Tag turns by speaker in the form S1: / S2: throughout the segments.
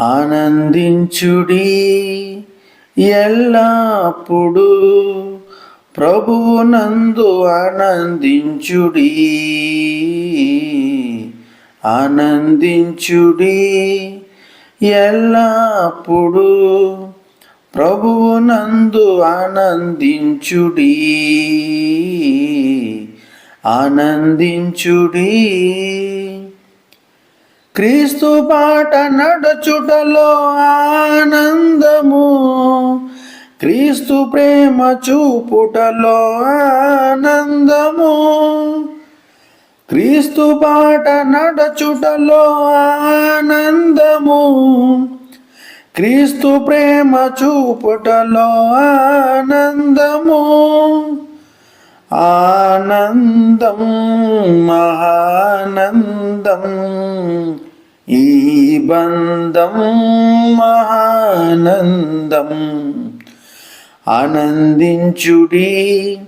S1: ఆనందించుడి ఎల్లప్పుడు. ప్రభువు నందు ఆనందించుడి ఆనందించుడి ఎల్లప్పుడు. ప్రభువు నందు ఆనందించుడి ఆనందించుడి. క్రీస్తు పాట నడుచుటలో ఆనందము. క్రీస్తు ప్రేమ చూపుటలో ఆనందము. క్రీస్తు పాట నడుచుటలో ఆనందము. క్రీస్తు ప్రేమ చూపుటలో ఆనందము. ఆనందం మహానందం బంధం మహానందం. ఆనందించుడి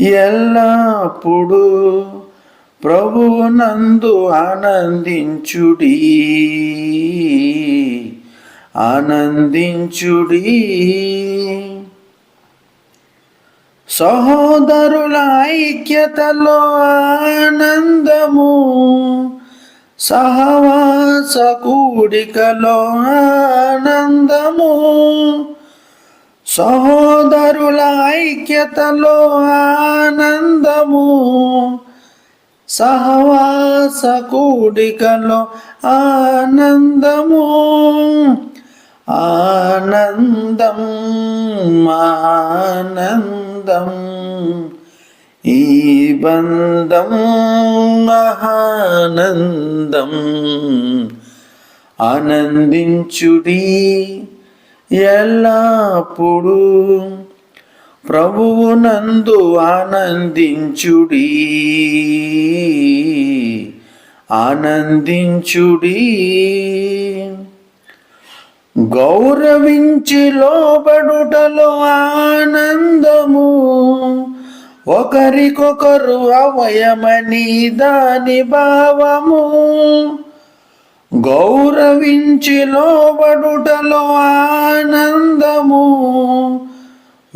S1: ఎల్లప్పుడు. ప్రభువునందు ఆనందించుడి. ఆనందించుడి. సహోదరుల ఐక్యతలో ఆనందము. సహవాస కూడికలో ఆనందము. సహోదరుల ఐక్యతలో ఆనందము. సహవాస కూడికలో ఆనందము. ఆనందం ఆనందం. ఈ బంధం మహానందం ఆనందించుడి ఎల్లప్పుడు. ప్రభువు నందు ఆనందించుడి ఆనందించుడి. గౌరవించి లోబడుటలో ఆనందము. ఒకరికొకరు అవయమని దాని భావము. గౌరవించి లోబడుటలో ఆనందము.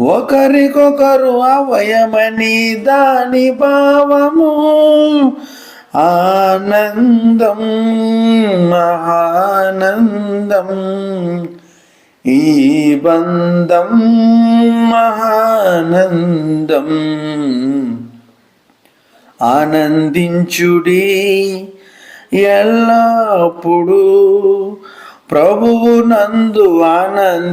S1: ఒకరికొకరు అవయమని దాని భావము. ఆనందం మహానందం ఈ బంధం మహానందం. ఆనందించుడి ఎల్లప్పుడు ప్రభువు నందు ఆనందించుడి.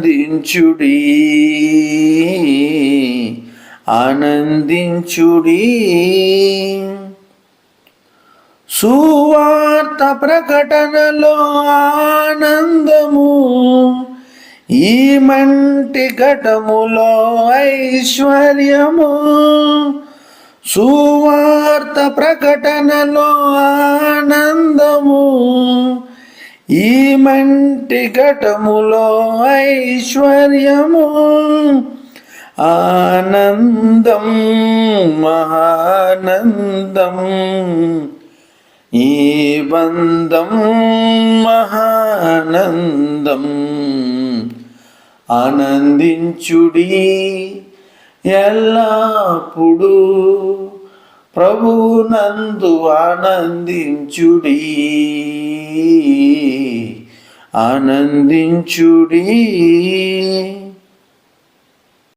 S1: ఆనందించుడి. సువార్త ప్రకటనలో ఆనందము. ఈ మంటి ఘటములో ఐశ్వర్యము సువార్త ప్రకటనలో ఆనందము. ఈ మంటి ఘటములో ఐశ్వర్యము ఆనందం మహానందం. ఈ బంధం మహానందం. ఆనందించుడి ఎల్లప్పుడు. ప్రభునందు ఆనందించుడి ఆనందించుడి.